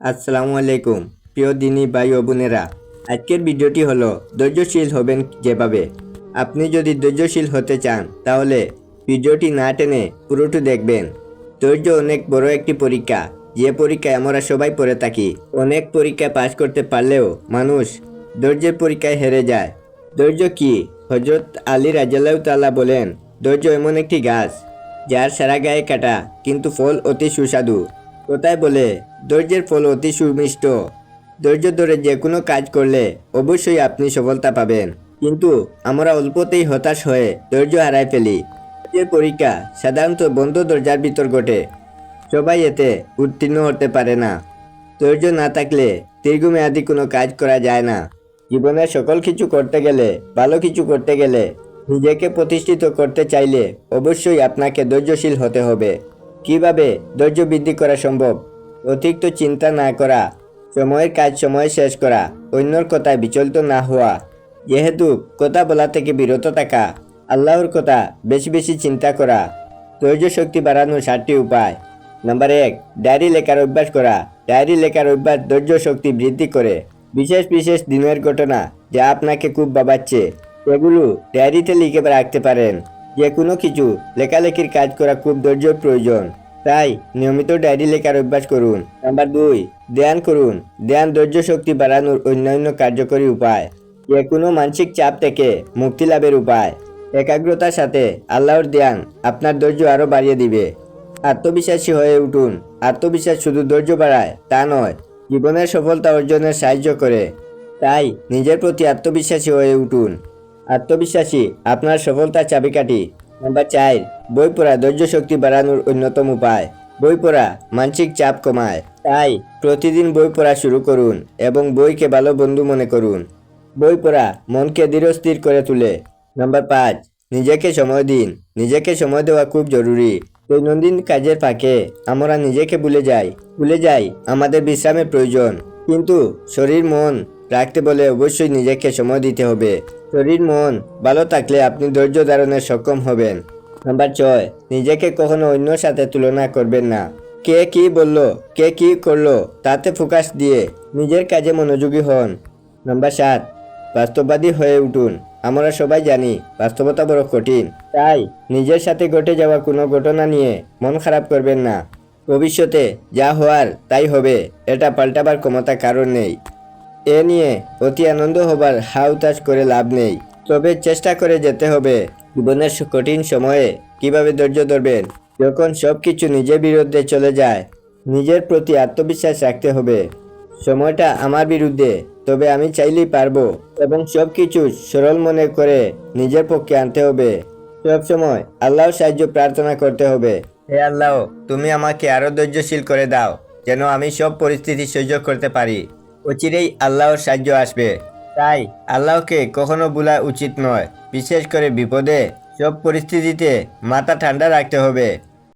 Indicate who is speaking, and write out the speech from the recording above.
Speaker 1: আসসালামু আলাইকুম, প্রিয় দিনী ভাই ও বোনেরা। আজকের ভিডিওটি হলো, ধৈর্যশীল হবেন যেভাবে। আপনি যদি ধৈর্যশীল হতে চান, তাহলে ভিডিওটি না টেনে পুরোটি দেখবেন। ধৈর্য অনেক বড় একটি পরীক্ষা। যে পরীক্ষায় আমরা সবাই পড়ে থাকি, অনেক পরীক্ষায় পাশ করতে পারলেও মানুষ ধৈর্যের পরীক্ষায় হেরে যায়। ধৈর্য কি? হজরত আলী রাজাল্লাহ তাল্লাহ বলেন, ধৈর্য এমন একটি গাছ, যার সারা গায়ে কাটা, কিন্তু ফল অতি সুস্বাদু। কোথায় বলে, ধৈর্যের ফল অতি সুমিষ্ট। ধৈর্য ধরে যে কোনো কাজ করলে অবশ্যই আপনি সফলতা পাবেন। কিন্তু আমরা অল্পতেই হতাশ হয়ে ধৈর্য হারাই ফেলি। ধৈর্যের পরীক্ষা সাধারণত বন্ধ দরজার ভিতর ঘটে, সবাই এতে উত্তীর্ণ হতে পারে না। ধৈর্য না থাকলে দীর্ঘমেয়াদী কোনো কাজ করা যায় না। জীবনে সকল কিছু করতে গেলে, ভালো কিছু করতে গেলে নিজেকে প্রতিষ্ঠিত করতে চাইলে অবশ্যই আপনাকে ধৈর্যশীল হতে হবে। কীভাবে ধৈর্য বৃদ্ধি করা সম্ভব? অতিরিক্ত চিন্তা না করা, সময়ের কাজ সময়ে শেষ করা, অন্যর কথায় বিচলিত না হওয়া। যেহেতু কথা বলা থেকে বিরত থাকা, আল্লাহর কথা বেশি বেশি চিন্তা করা, ধৈর্য শক্তি বাড়ানোর সাতটি উপায়। নাম্বার এক, ডায়েরি লেখার অভ্যাস করা। ডায়েরি লেখার অভ্যাস ধৈর্য শক্তি বৃদ্ধি করে। বিশেষ বিশেষ দিনের ঘটনা যা আপনাকে খুব ভাবাচ্ছে এগুলো ডায়েরিতে লিখে রাখতে পারেন। যে কোনো কিছু, লেখালেখির কাজ করা খুব ধৈর্যের প্রয়োজন। তাই নিয়মিত ডায়েরি লেখার অভ্যাস করুন। নাম্বার দুই, ধ্যান করুন। ধ্যান ধৈর্য শক্তি বাড়ানোর অন্যান্য কার্যকরী উপায়। যে কোনো মানসিক চাপ থেকে মুক্তি লাভের উপায়। একাগ্রতার সাথে আল্লাহর ধ্যান আপনার ধৈর্য আরও বাড়িয়ে দিবে। আত্মবিশ্বাসী হয়ে উঠুন। আত্মবিশ্বাস শুধু ধৈর্য বাড়ায় তা নয়, জীবনের সফলতা অর্জনের সাহায্য করে। তাই নিজের প্রতি আত্মবিশ্বাসী হয়ে উঠুন। আত্মবিশ্বাসী, আপনার সফলতার চাবিকাঠি। নাম্বার চার, বই পড়া ধৈর্য শক্তি বাড়ানোর অন্যতম উপায়। বই পড়া মানসিক চাপ কমায়। তাই প্রতিদিন বই পড়া শুরু করুন এবং বইকে ভালো বন্ধু মনে করুন। বই পড়া মনকে দৃঢ়স্থির করে তোলে। নাম্বার পাঁচ, নিজেকে সময় দিন। নিজেকে সময় দেওয়া খুব জরুরি। দৈনন্দিন কাজের ফাঁকে আমরা নিজেকে ভুলে যাই। ভুলে যাই আমাদের বিশ্রামের প্রয়োজন। কিন্তু শরীর, মন রাখতে বলে অবশ্যই নিজেকে সময় দিতে হবে। শরীর, মন ভালো থাকলে আপনি ধৈর্য ধারণে সক্ষম হবেন। নাম্বার ছয়, নিজেকে কখনো অন্যর সাথে তুলনা করবেন না। কে কি বলল, কে কি করল, তাতে ফোকাস দিয়ে নিজের কাজে মনোযোগী হন। নাম্বার সাত, বাস্তববাদী হয়ে উঠুন। আমরা সবাই জানি বাস্তবতা বড় কঠিন। তাই নিজের সাথে ঘটে যাওয়া কোনো ঘটনা নিয়ে মন খারাপ করবেন না। ভবিষ্যতে যা হওয়ার তাই হবে, এটা পাল্টাবার ক্ষমতা কারণ নেই। এ নিয়ে অতি আনন্দ হবার হাউতাস করে লাভ নেই। তবে চেষ্টা করে যেতে হবে। জীবনের কঠিন সময়ে কীভাবে ধৈর্য ধরবেন? যখন সব কিছু নিজের বিরুদ্ধে চলে যায়, নিজের প্রতি আত্মবিশ্বাস রাখতে হবে। সময়টা আমার বিরুদ্ধে, তবে আমি চাইলেই পারব এবং সব কিছু সরল মনে করে নিজের পক্ষে আনতে হবে। সব সময় আল্লাহর সাহায্য প্রার্থনা করতে হবে। হে আল্লাহ, তুমি আমাকে আরও ধৈর্যশীল করে দাও, যেন আমি সব পরিস্থিতি সহ্য করতে পারি। অচিরেই আল্লাহর সাহায্য আসবে। তাই আল্লাহকে কখনো ভোলা উচিত নয়। বিশেষ করে বিপদে, সব পরিস্থিতিতে মাথা ঠান্ডা রাখতে হবে।